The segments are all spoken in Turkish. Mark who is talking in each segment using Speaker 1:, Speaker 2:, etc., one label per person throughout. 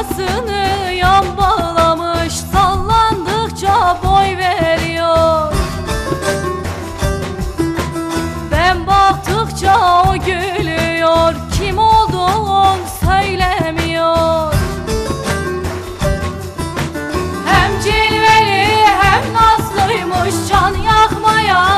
Speaker 1: kafasını yan bağlamış Sallandıkça boy veriyor. Ben baktıkça o gülüyor Kim olduğun söylemiyor. Hem cilveli hem nazlıymış Can yakmaya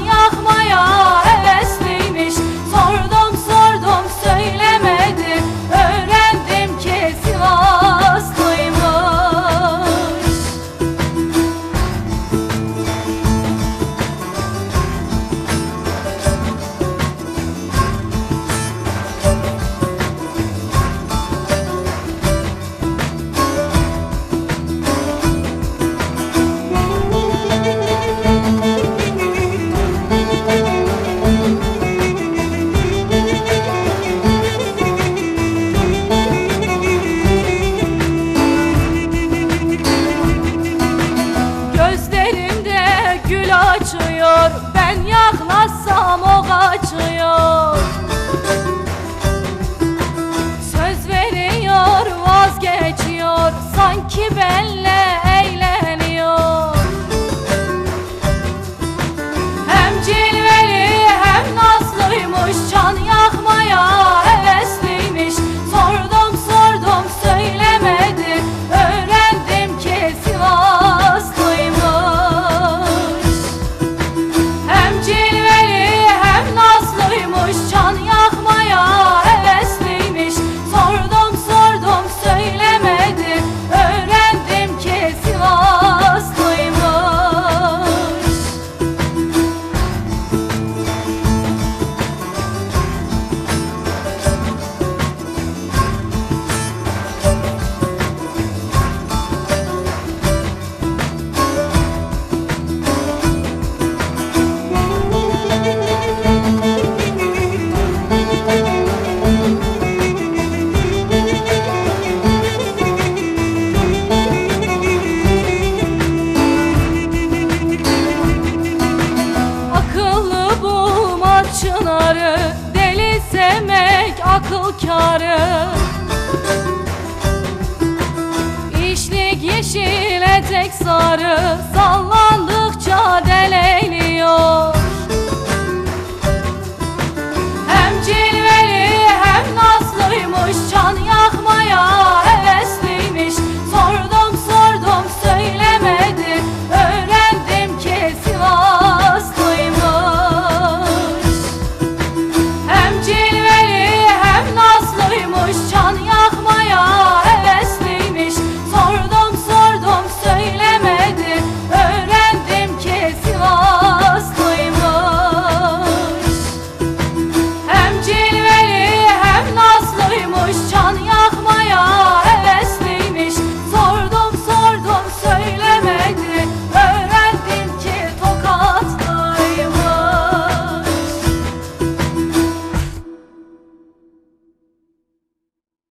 Speaker 1: yakmaya sanki ben kârı İşlik yeşil etek sarı sallar